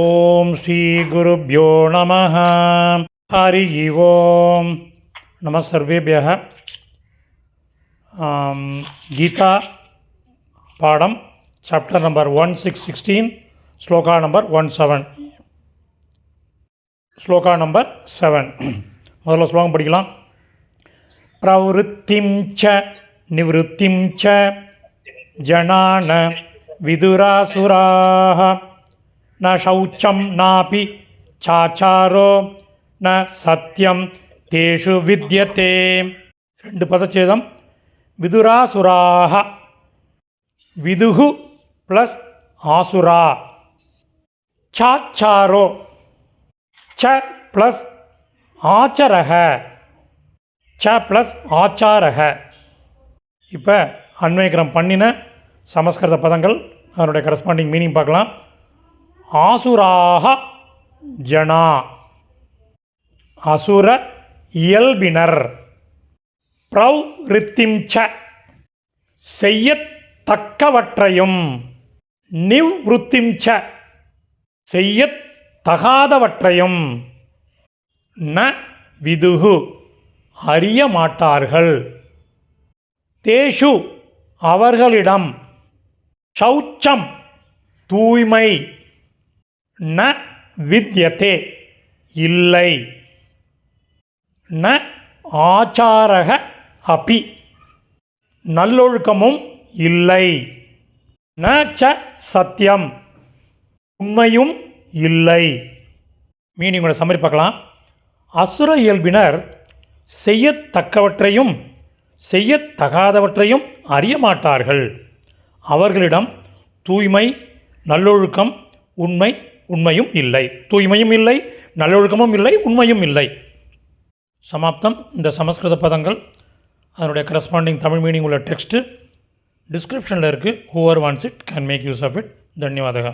ஓம் ஸ்ரீ குருப்யோ நம ஹரி ஓம். நம சர்வேபிய கீதா பாடம் chapter number one six sixteen shloka number one seven shloka number seven முதல்ல ஸ்லோகம் படிக்கலாம். பிரவருத்திம் ச நிவத்திம் ச ஜனான விதுராசுராக न शौचं नापि चाचारो न सत्यं तेषु विद्यते ரெண்டு பதச்சேதம் விதுராசுராக விதுகு ப்ளஸ் ஆசுரா சாச்சாரோ ச ப்ளஸ் ஆச்சரக ச ப்ளஸ் ஆச்சாரக இப்போ அன்வயக்கிரம் பண்ணின சமஸ்கிருத பதங்கள் அதனுடைய கரஸ்பாண்டிங் மீனிங் பார்க்கலாம் ஆசுராக ஜனா. அசுர இயல்பினர். பிரவ்ரித்திம் ச செய்யத்தக்கவற்றையும் நிவ்ருத்திம் செய்யத் செய்யத்தகாதவற்றையும் ந விதுகு அறிய மாட்டார்கள். தேஷு அவர்களிடம் சௌச்சம் தூய்மை ந வித்யதே. இல்லை. ந ஆச்சாரக அபி. நல்லொழுக்கமும் இல்லை. ந ச சத்தியம் உண்மையும் இல்லை. மீனிங்கோட சம்மரி பார்க்கலாம். அசுர இயல்பினர் செய்யத்தக்கவற்றையும் செய்யத்தகாதவற்றையும் அறிய மாட்டார்கள். அவர்களிடம் தூய்மை நல்லொழுக்கம் உண்மை உண்மையும் இல்லை. தூய்மையும் இல்லை நல்லொழுக்கமும் இல்லை உண்மையும் இல்லை. சமாப்தம். இந்த சமஸ்கிருத பதங்கள் அதனுடைய கரஸ்பாண்டிங் தமிழ் மீனிங் உள்ள டெக்ஸ்ட்டு டிஸ்கிரிப்ஷனில் இருக்குது whoever wants it can make use of it தன்யவாதகா.